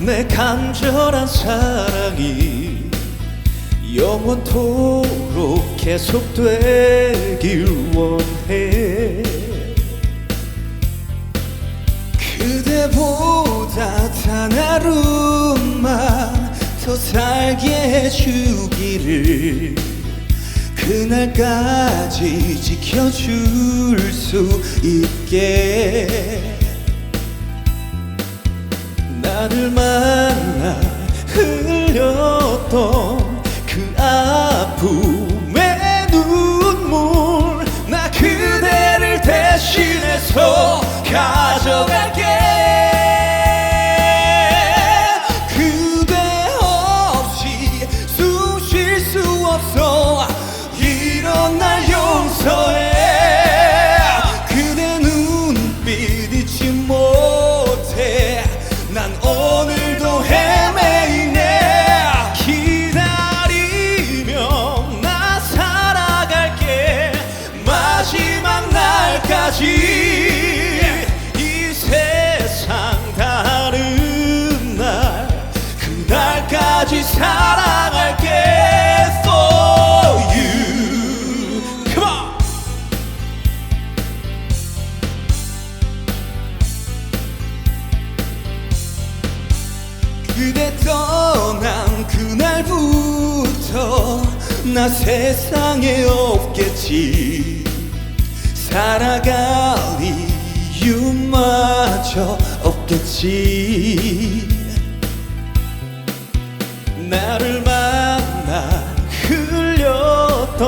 내 간절한 사랑이 영원토록 계속되길 원해. 그대보다 단 하루만 더 살게 해주기를 그날까지 지켜줄 수 있게 나를 만나 흘렸던 그대 떠난 그날부터 나 세상에 없겠지. 살아갈 이유마저 없겠지. 나를 만나 흘렸던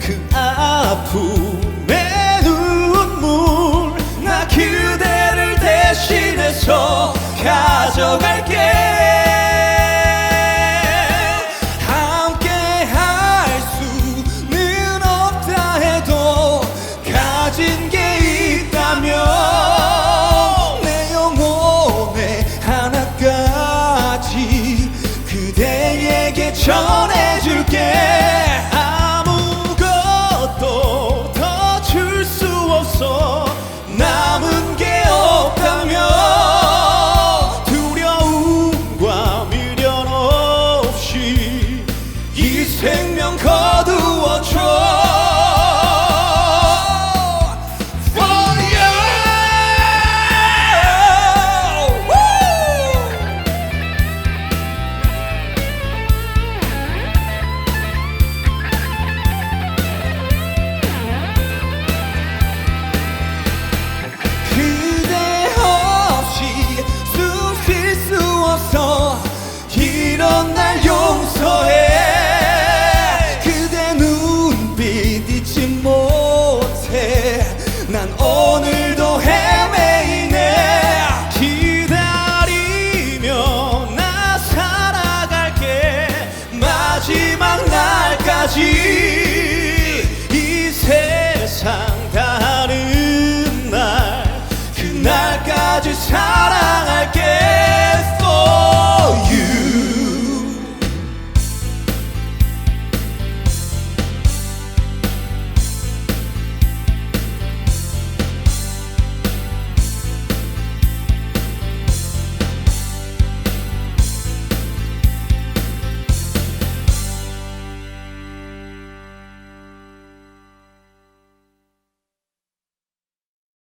그 아픔의 눈물 나 그대를 대신해서 가져갈게 그대에게 전해줄게. 아무것도 더 줄 수 없어. 남은 게 없다면 두려움과 미련 없이 이 생명 거